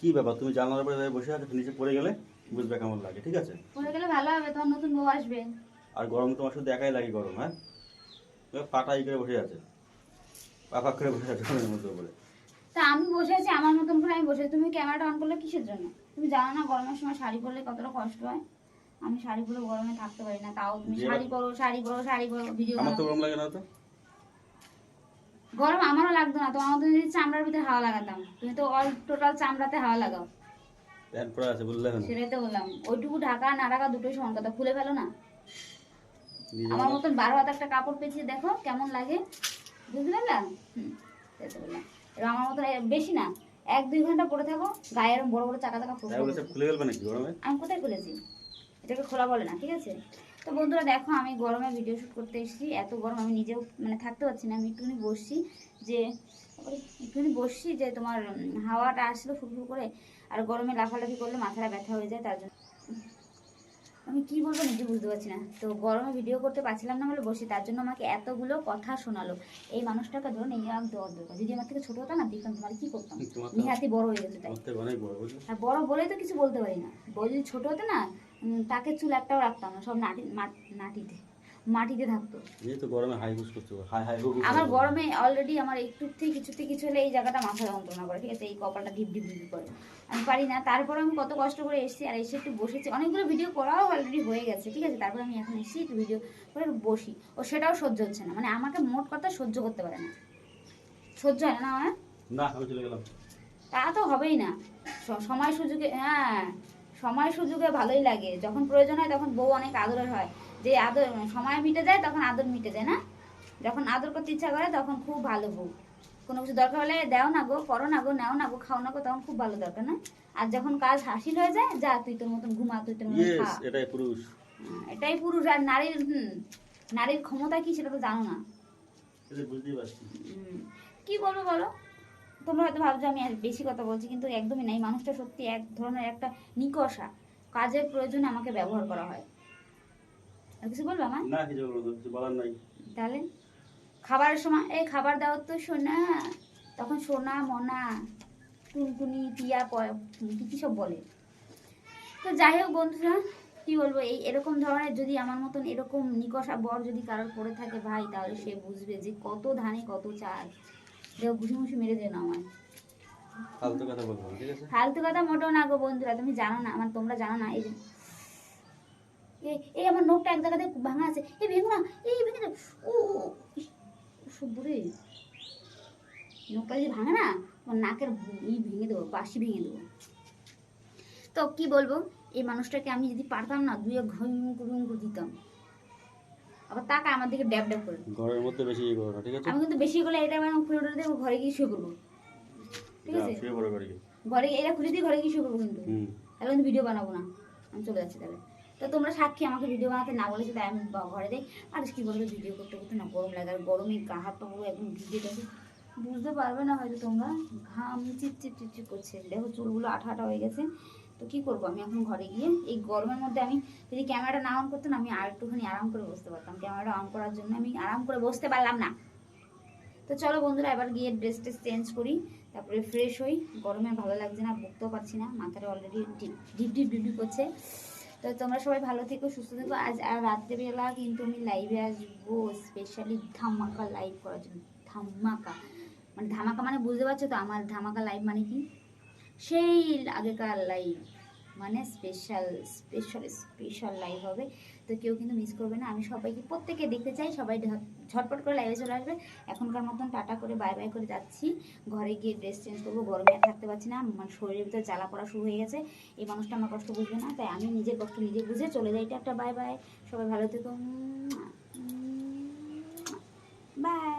কি ব্যাপার? তুমি জানলার উপরে বসে আছো নিচে পড়ে গেলে বুঝবে কেমন লাগে ঠিক আছে? পরে গেলে ভালো হবে তোমার নতুন বউ আসবে। আর গরম তোমার শুধু একাই লাগে গরম হ্যাঁ? তুমি পাটাই করে বসে আছে। পাপা করে বসে আছে ঘরের মধ্যে উপরে। তা আমি বসে আছি আমার মতন করে আমি বসে। তুমি ক্যামেরাটা অন করলে কিসের জন্য? তুমি জানো না গরমের সময় শাড়ি পরলে কতটা কষ্ট হয়? আমি শাড়ি পরে গরমে থাকতে পারি না তাও তুমি শাড়ি পরো শাড়ি পরো শাড়ি পরো ভিডিও আমার তো গরম লাগে না তো। গরম আমারও লাগতো না তোমার মতো যদি চামড়ার ভিতরে হাওয়া লাগাতাম। তুমি তো অল টোটাল চামড়াতে হাওয়া লাগাও। প্যান্ট পরে আছে বুঝলে না সেটাই তো বললাম ওইটুকু ঢাকা না ঢাকা দুটোই সমান কথা খুলে ফেলো না। আমার মতন বারো হাত একটা কাপড় পেঁচিয়ে দেখো কেমন লাগে। বুঝতে পারলাম? হুম বললাম। এবার আমার মতন বেশি না এক দুই ঘণ্টা পরে থাকো গায়ে এরকম বড় বড় চাকা চাকা নাকি গরমে? আমি কোথায় খুলেছি? এটাকে খোলা বলে না ঠিক আছে? তো বন্ধুরা দেখো আমি গরমে ভিডিও শ্যুট করতে এসেছি। এত গরম আমি নিজেও মানে থাকতে পারছি না আমি একটুখানি বসছি যে একটুখানি বসছি যে তোমার হাওয়াটা আসলো ফুটফুট করে আর গরমে লাফালাফি করলে মাথাটা ব্যথা হয়ে যায় তার জন্য। আমি কি বলব নিজে বুঝতে পারছি না। তো গরমে ভিডিও করতে পারছিলাম না বলে বসি তার জন্য আমাকে এতগুলো কথা শোনালো। এই মানুষটাকে ধরুন এই আমার দেওয়ার দরকার যদি আমার থেকে ছোট হতো না দিতাম তোমার কি করতাম। নিহাতি বড় হয়ে গেছে তাই। আর বড় বলেই তো কিছু বলতে পারি না। বড় যদি ছোট হতো না তাকে চুল একটাও রাখতাম না সব নাটি নাটিতে মাটিতে থাকতো। এই তো গরমে হাই হুস করছ হাই হাই হুস আমার গরমে অলরেডি আমার একটু থেকে কিছুতে কিছু হলে এই জায়গাটা মাথা যন্ত্রণা করে ঠিক আছে? এই কপালটা ডিপ ডিপ ডিপ করে। আমি পারি না। তারপরে আমি কত কষ্ট করে এসেছি আর এসে একটু বসেছি। অনেকগুলো ভিডিও করাও অলরেডি হয়ে গেছে ঠিক আছে? তারপরে আমি এখন এসেছি একটু ভিডিও করে বসি। ও সেটাও সহ্য হচ্ছে না। মানে আমাকে মোট কথা সহ্য করতে পারে না। সহ্য হয় না না আমার না আমি চলে গেলাম। তা তো হবেই না। সময় সুযোগে হ্যাঁ। সময় সুযোগে ভালোই লাগে। যখন প্রয়োজন হয় তখন বউ অনেক আদরের হয়। যে আদর সময় মিটে যায় তখন আদর মিটে যায় না? যখন আদর করতে ইচ্ছা করে তখন খুব ভালো বউ। কোনো কিছু দরকার হলে দেও না গো করো না গো নেও না গো খাও না গো তখন খুব ভালো দরকার না? আর যখন কাজ হাসিল হয়ে যায় যা তুই তোর মতন ঘুমা তুই তোর মতন খা। এটাই পুরুষ। হ্যাঁ, এটাই পুরুষ। আর নারীর হুম নারীর ক্ষমতা কি সেটা তো জানো না। বুঝতেই পারছি। কি বলব বলো? তোমরা হয়তো ভাবছ আমি বেশি কথা বলছি কিন্তু একদমই নাই মানুষটা সত্যি এক ধরনের একটা নিকষা। কাজের প্রয়োজনে আমাকে ব্যবহার করা হয়। আর কিছু বলব আমার না কিছু বলব কিছু বলার নাই। তাহলে খাবারের সময় এই খাবার দাও তো সোনা। তখন সোনা মনা টুনটুনি টিয়া কি কি সব বলে। তো যাই হোক বন্ধুরা কি বলব এই এরকম ধরনের যদি আমার মতন এরকম নিকষা বর যদি কারোর পড়ে থাকে ভাই তাহলে সে বুঝবে যে কত ধানে কত চাল। দেখো ঘুষি মুষি মেরে দেয় না আমার ফালতু কথা বলব ঠিক আছে? ফালতু কথা মোটেও না গো বন্ধুরা তুমি জানো না আমার তোমরা জানো না এই যে। এই আমার নোটটা এক জায়গাতে ভাঙা আছে এই ভেঙো না এই ভেঙে ও সবুরে নোটটা যদি ভাঙে না আমার নাকের ই ভেঙে দেবো বাসি ভেঙে দেবো। তো কি বলব এই মানুষটাকে আমি যদি পারতাম না দুয়ে ঘুম ঘুম দিতাম। আবার তাকা আমার দিকে ড্যাব ড্যাব করে ঘরের মধ্যে বেশি ইয়ে করো না ঠিক আছে? আমি কিন্তু বেশি করলে এটা আমার খুলে উঠে দেবো ঘরে গিয়ে শুয়ে করব ঠিক আছে? শুয়ে পড়ো ঘরে গিয়ে। ঘরে এটা খুলে দিয়ে ঘরে গিয়ে শুয়ে করব কিন্তু। তাহলে কিন্তু ভিডিও বানাবো না। আমি চলে যাচ্ছি তাহলে। তো তোমরা সাক্ষী আমাকে ভিডিও বানাতে না বলেছে তাই আমি ঘরে যাই। আর কি বলব ভিডিও করতে করতে? না গরম লাগে আর গরমে গা হাত পা পুরো একদম ভিজে গেছে বুঝতে পারবে না হয়তো তোমরা। ঘাম চিপ চিপ চিপ চিপ করছে। দেখো চুলগুলো আঠা আঠা হয়ে গেছে। তো কি করব? আমি এখন ঘরে গিয়ে এই গরমের মধ্যে আমি যদি ক্যামেরাটা না অন করতাম, আমি আর একটুখানি আরাম করে বসতে পারতাম। ক্যামেরাটা অন করার জন্য আমি আরাম করে বসতে পারলাম না। তো চলো বন্ধুরা, এবার গিয়ে ড্রেস টেস চেঞ্জ করি, তারপরে ফ্রেশ হই। গরমে ভালো লাগছে না বকতেও পারছি না, মাথাটা অলরেডি ডিপ ডিপ ডিপ করছে। তো তোমরা সবাই ভালো থেকো, সুস্থ থেকো। আজ আর রাত্রেবেলা কিন্তু আমি লাইভে আসব স্পেশালি ধামাকা লাইভ করার জন্য। ধামাকা। মানে ধামাকা মানে বুঝতে পারছ তো? আমার ধামাকা লাইভ মানে কি? সেই আগেকার লাইভ মানে স্পেশাল স্পেশাল স্পেশাল লাইভ হবে তো কেউ কিন্তু মিস করবে না আমি সবাইকে প্রত্যেকে দেখতে চাই সবাই ঝট- ঝটপট করে লাইভে চলে আসবে এখনকার মতন টাটা করে বাই বাই করে যাচ্ছি ঘরে গিয়ে ড্রেস চেঞ্জ করব গরমে থাকতে পারছি না মানে শরীরের ভিতরে জ্বালা পড়া শুরু হয়ে গেছে এই মানুষটা আমার কষ্ট বুঝবে না তাই আমি নিজের কষ্ট নিজে বুঝে চলে যাই একটা বাই বাই সবাই ভালো থেকো বাই